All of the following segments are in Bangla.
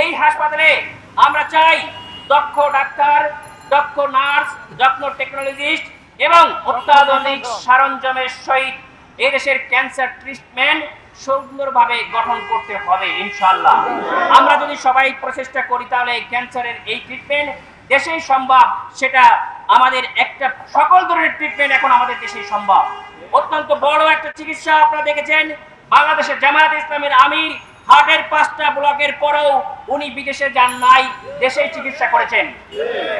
এই হাসপাতালে আমরা চাই দক্ষ ডাক্তার, দক্ষ নার্স, দক্ষ টেকনোলজিস্ট এবং অত্যাধুনিক সরঞ্জামের সহিত এদেশের ক্যান্সার ট্রিটমেন্ট সুন্দরভাবে গঠন করতে হবে ইনশাল্লাহ আমরা যদি সবাই প্রচেষ্টা করি, তাহলে ক্যান্সারের এই ট্রিটমেন্ট দেশেই সম্ভব, সেটা আমাদের একটা সকল ধরনের ট্রিটমেন্ট এখন আমাদের দেশেই সম্ভব। অত্যন্ত বড় একটা চিকিৎসা আপনারা দেখেছেন, বাংলাদেশের জামায়াত ইসলামের আমির হার্টের পাঁচটা ব্লকের পরেও উনি বিদেশে যান নাই, দেশেই চিকিৎসা করেছেন।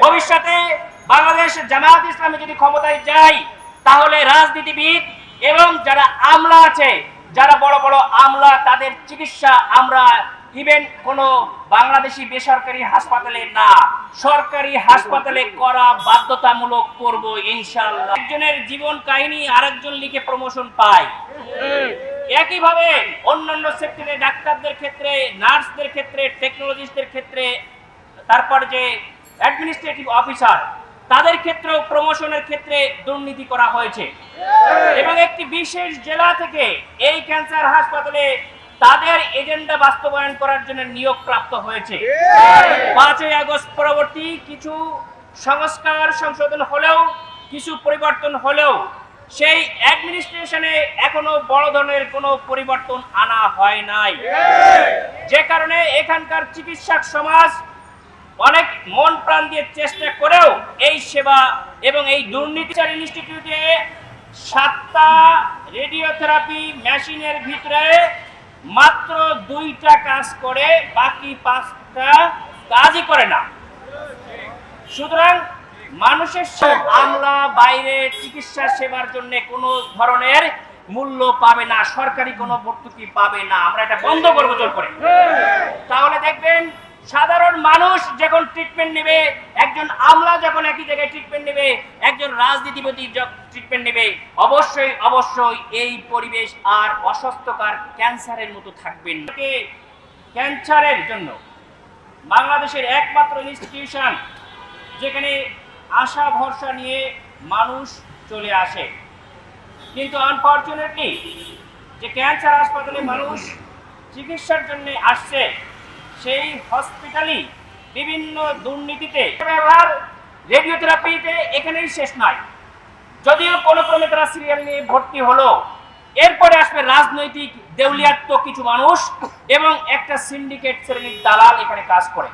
ভবিষ্যতে বাংলাদেশ জামায়াত ইসলামে যদি ক্ষমতায় যায়, তাহলে রাজনীতিবিদ এবং যারা আমলা আছে, যারা বড় বড় আমলা, তাদের চিকিৎসা আমরা ইভেন কোনো বাংলাদেশি বেসরকারি হাসপাতালে না। সরকারি হাসপাতালে করা বাধ্যতামূলক করব ইনশাআল্লাহ। একজনের জীবন কাহিনী আরেকজন লিখে প্রমোশন পায়। একইভাবে অন্যান্য সেক্টরে ডাক্তারদের ক্ষেত্রে, নার্সদের ক্ষেত্রে টেকনোলজিস্টদের ক্ষেত্রে, তারপর যে অ্যাডমিনিস্ট্রেটিভ অফিসার তাদের ক্ষেত্রেও প্রমোশনের ক্ষেত্রে দুর্নীতি করা হয়েছে। এবং একটি বিশেষ জেলা থেকে এই ক্যান্সার হাসপাতালে তাদের এজেন্ডা বাস্তবায়ন করার জন্য নিয়োগ প্রাপ্ত হয়েছে। পাঁচই আগস্ট পরবর্তী কিছু সংস্কার সংশোধন হলেও, কিছু পরিবর্তন হলেও সেই অ্যাডমিনিস্ট্রেশনে এখনও বড় ধরনের কোনো পরিবর্তন আনা হয় নাই। যে কারণে এখানকার চিকিৎসক সমাজ অনেক মন প্রাণ দিয়ে চেষ্টা করেও এই সেবা এবং এই দুর্নীতিচার ইনস্টিটিউটে সাতটা রেডিওথেরাপি মেশিনের ভিতরে মাত্র দুইটা কাজ করে বাকি পাঁচটা কাজই করে না। সুতরাং মানুষের আমলা, বাইরে চিকিৎসা সেবার জন্য কোনো ধরনের মূল্য পাবে না, সরকারি কোনো ভর্তুকি পাবে না। আমরা এটা বন্ধ করব জোর করে। তাহলে দেখবেন, সাধারণ মানুষ যখন ট্রিটমেন্ট নেবে, একজন আমলা যখন একই জায়গায় ট্রিটমেন্ট নেবে, একজন রাজনীতিপতি ট্রিটমেন্ট নেবে, অবশ্যই অবশ্যই এই পরিবেশ আর অস্বাস্থ্যকর ক্যান্সারের মতো থাকবেন ক্যান্সারের জন্য বাংলাদেশের একমাত্র ইনস্টিটিউশন যেখানে আশা ভরসা নিয়ে মানুষ চলে আসে। কিন্তু আনফর্চুনেটলি যে ক্যান্সার হাসপাতালে মানুষ চিকিৎসার জন্য আসছে, সেই হসপিটালই বিভিন্ন দুর্নীতিতে ব্যবহার রেডিওথেরাপিতে এখানেই শেষ নয়। যদিও কোনো ক্রমে তারা সিরিয়াল নিয়ে ভর্তি হলো, এরপরে আসবে রাজনৈতিক দেউলিয়াত্ম কিছু মানুষ এবং একটা সিন্ডিকেট শ্রেণির দালাল এখানে কাজ করে।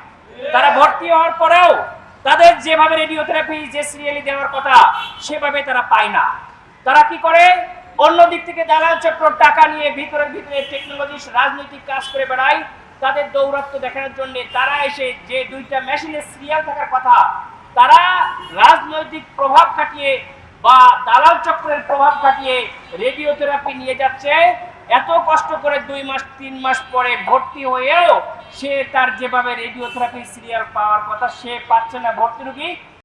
তারা ভর্তি হওয়ার পরেও তাদের যেভাবে রেডিওথেরাপি যে সিরিয়ালি দেওয়ার কথা, সেভাবে তারা পায় না। তারা কি করে? অন্য দিক থেকে দালাল চক্র টাকা নিয়ে ভিতরের ভিতরে টেকনোলজি রাজনৈতিক কাজ করে বেড়ায়। তাদের দৌরাত্ম দেখানোর জন্য তারা এসে যে দুইটা মেশিনের সিরিয়াল থাকার কথা, তারা রাজনৈতিক প্রভাব খাটিয়ে বা দালাল চক্রের প্রভাব খাটিয়ে রেডিওথেরাপি নিয়ে যাচ্ছে। এত কষ্ট করে দুই মাস, তিন মাস পরে ভর্তি হয়েও সে তার যেভাবে রেডিওথেরাপি সিরিয়াল পাওয়ার কথা সে পাচ্ছে না ভর্তি রুগী।